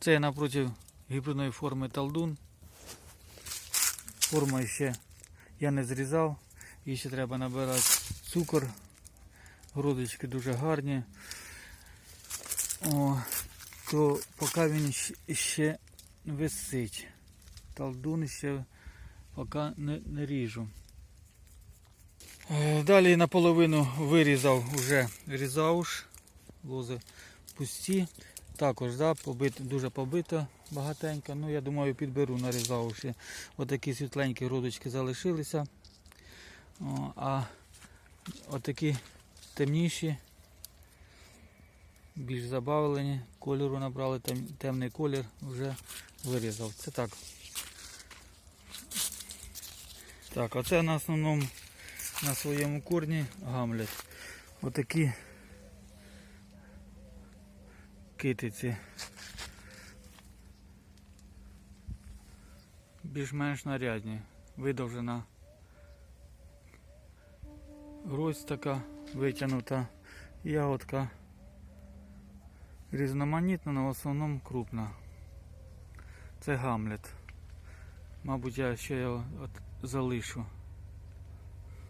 Це напроти гібридної форми талдун. Форма ще я не зрізав. Їй ще треба набирати цукор. Грудочки дуже гарні. О, то поки він ще висить. Талдун ще поки не, не ріжу. Е, Далі наполовину вирізав вже різауш. Лози пусті. Також да, побит, дуже побито багатенько. Ну, я думаю, підберу на різауші. Отакі світленькі грудочки залишилися. О, а отакі темніші, більш забавлені, кольору набрали, тем, темний колір вже вирізав. Це так. Так, а це на основному на своєму корні гамлет. Отакі китиці. Більш-менш нарядні. Видовжена гроздь така витягнута, ягодка різноманітна, але в основному крупна. Це гамлет. Мабуть, я ще його залишу.